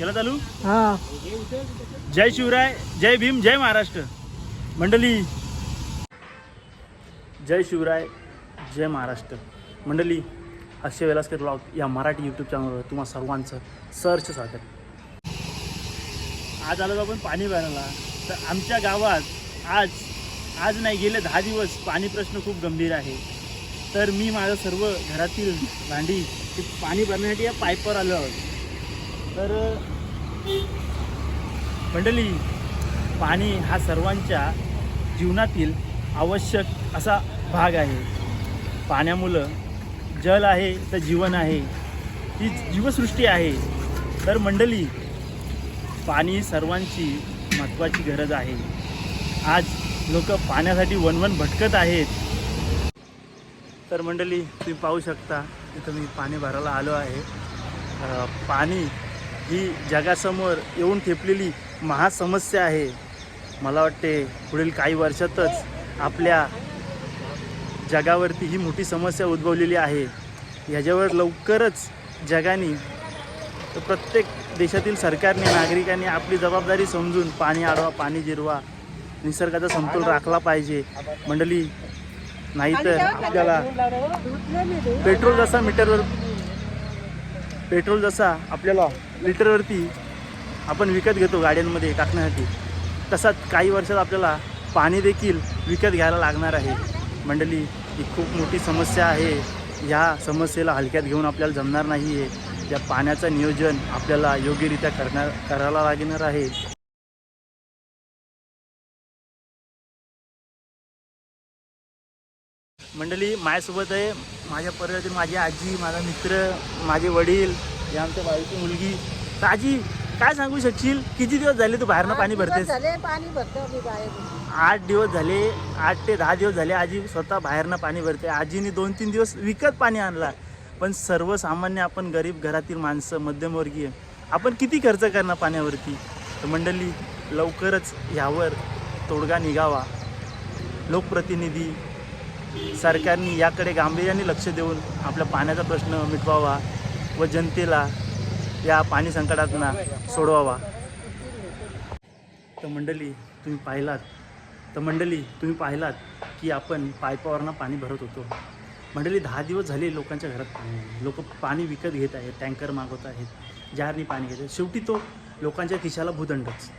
केला चालू? हा. जय शिवराय जय भीम जय महाराष्ट्र. मंडळी जय शिवराय जय महाराष्ट्र. मंडळी अक्षय वेलासकर ब्लॉग या मराठी यूट्यूब चॅनलवर तुम्हा सर्वांचं सहर्ष स्वागत. आज आलो आपण पाणी भरायला. तर आमच्या गावात आज आज नाही गेले दहा दिवस पाणी प्रश्न खूप गंभीर आहे. तर मी माझं सर्व घरातील भांडी पाणी भरण्यासाठी या पाईपवर आलो आहोत. तर मंडळी पाणी हा सर्वांच्या जीवनातील आवश्यक असा भाग आहे. पाण्यामुळं जल आहे तर जीवन आहे. ही जीवसृष्टी आहे. तर मंडळी पाणी सर्वांची महत्त्वाची गरज आहे. आज लोक पाण्यासाठी वनवन भटकत आहेत. तर मंडळी तुम्ही पाहू शकता इथं मी पाणी भरायला आलो आहे. पाणी ही जगासमोर येऊन ठेपलेली महासमस्या आहे. मला वाटते पुढील काही वर्षातच आपल्या जगावरती ही मोठी समस्या उद्भवलेली आहे. याच्यावर लवकरच जगाने तर प्रत्येक देशातील सरकारने नागरिकांनी आपली जबाबदारी समजून पाणी आडवा पाणी जिरवा निसर्गाचा समतोल राखला पाहिजे. मंडळी नाहीतर आपल्याला पेट्रोल जसा मीटरवर पेट्रोल जसा आपल्याला लिटरवरती आपण विकत घेतो गाड्यांमध्ये टाकण्यासाठी तसाच काही वर्षात आपल्याला पाणी देखील विकत घ्यायला लागणार आहे. मंडळी ही खूप मोठी समस्या आहे. ह्या समस्येला हलक्यात घेऊन आपल्याला जमणार नाही आहे या पाण्याचं नियोजन आपल्याला योग्यरित्या करणार करायला लागणार आहे. मंडळी माझ्यासोबत आहे माझ्या परिवारातील माझी आजी माझा मित्र माझे वडील या आमच्या बाईची मुलगी. तर आजी काय सांगू शकशील? किती दिवस झाले तू बाहेरनं पाणी भरतेस? झाले पाणी भरतो मी बाहेर आठ दिवस झाले आठ ते दहा दिवस झाले आजी स्वतः बाहेरनं पाणी भरते. आजीने दोन तीन दिवस विकत पाणी आणला. पण सर्वसामान्य आपण गरीब घरातील माणसं मध्यमवर्गीय आपण किती खर्च करणार पाण्यावरती? तर मंडळी लवकरच यावर तोडगा निघावा. लोकप्रतिनिधी सरकारने याकडे गांभीर्याने लक्ष देऊन आपल्या पाण्याचा प्रश्न मिटवावा व जनतेला या पाणी संकटातना सोडवावा. तर मंडळी तुम्ही पाहिलात तर मंडळी तुम्ही पाहिलात की आपण पायपावरनं पाणी भरत होतो. मंडळी दहा दिवस झाले लोकांच्या घरात पाणी लोक पाणी विकत घेत आहेत टँकर मागवत आहेत जारनी पाणी घेत आहेत. शेवटी तो लोकांच्या खिशाला भूदंडच.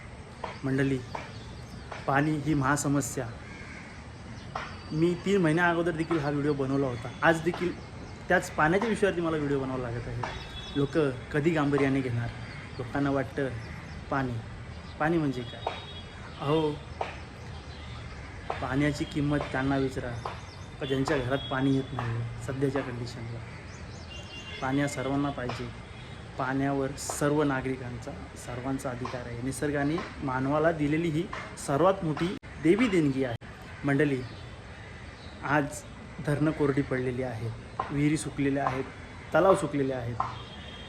मंडळी पाणी ही महासमस्या. मी तीन महिन्या अगोदर देखील हा व्हिडिओ बनवला होता. आज देखील त्याच पाण्याच्या विषयावरती मला व्हिडिओ बनवावा लागत आहे. लोक कधी गांभीर्याने घेणार? लोकांना वाटतं पाणी. पाणी म्हणजे काय? अहो पाण्याची किंमत त्यांना विचारा. का ज्यांच्या घरात पाणी येत नाही सध्याच्या कंडिशनला पाण्या सर्वांना पाहिजे. पाण्यावर सर्व नागरिकांचा सर्वांचा अधिकार आहे. निसर्गाने मानवाला दिलेली ही सर्वात मोठी देवी देणगी आहे. मंडळी आज धरणं कोरडी पडलेली आहेत विहिरी सुकलेल्या आहेत तलाव सुकलेले आहेत.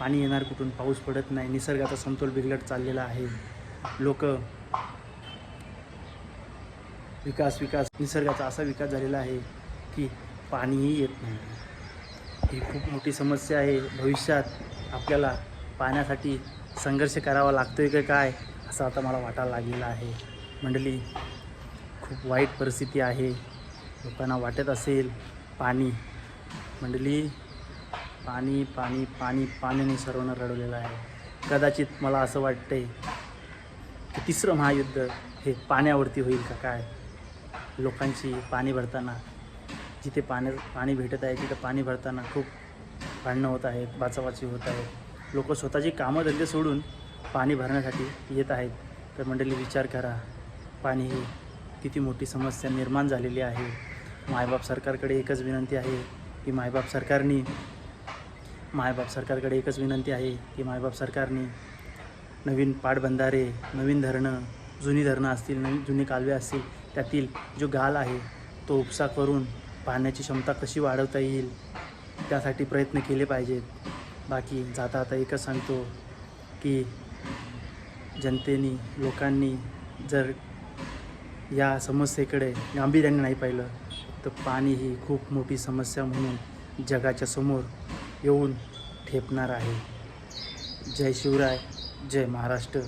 पाणी येणार कुठून? पाऊस पडत नाही. निसर्गाचा समतोल बिघडत चाललेला आहे. लोक विकास विकास निसर्गाचा असा विकास झालेला आहे की पाणीही येत नाही. ही खूप मोठी समस्या आहे. भविष्यात आपल्याला पाण्यासाठी संघर्ष करावा लागतोय का काय असं आता मला वाटायला लागलेलं आहे. मंडळी खूप वाईट परिस्थिती आहे. लोकांना वाटत असेल पाणी. मंडली पाणी पाणी पाणी पाण्याने सर्वांना रडवलेलं आहे. कदाचित मला असं वाटतंय की तिसरं महायुद्ध हे पाण्यावरती होईल का काय? लोकांची पाणी भरताना जिथे पाण्या पाणी भेटत आहे तिथं पाणी भरताना खूप भांडणं होत आहेत वाचावाची होत आहेत. लोक स्वतःची कामं धंदे सोडून पाणी भरण्यासाठी येत आहेत. तर मंडळी विचार करा. पाणी ही किती मोठी समस्या निर्माण झालेली आहे. मायबाप सरकारकडे एकच विनंती आहे की मायबाप सरकारने मायबाप सरकारकडे एकच विनंती आहे की मायबाप सरकारने नवीन पाटबंधारे नवीन धरणं जुनी धरणं असतील नवीन जुने कालवे असतील त्यातील जो गाल आहे तो उपसा करून पाण्याची क्षमता कशी वाढवता येईल त्यासाठी प्रयत्न केले पाहिजेत. बाकी जाता आता एकच सांगतो की जनतेनी लोकांनी जर या समस्येकडे गांभीर्याने नाही पाहिलं तर पाणी ही खूप मोठी समस्या म्हणून जगाच्या समोर येऊन ठेपणार आहे. जय शिवराय जय महाराष्ट्र.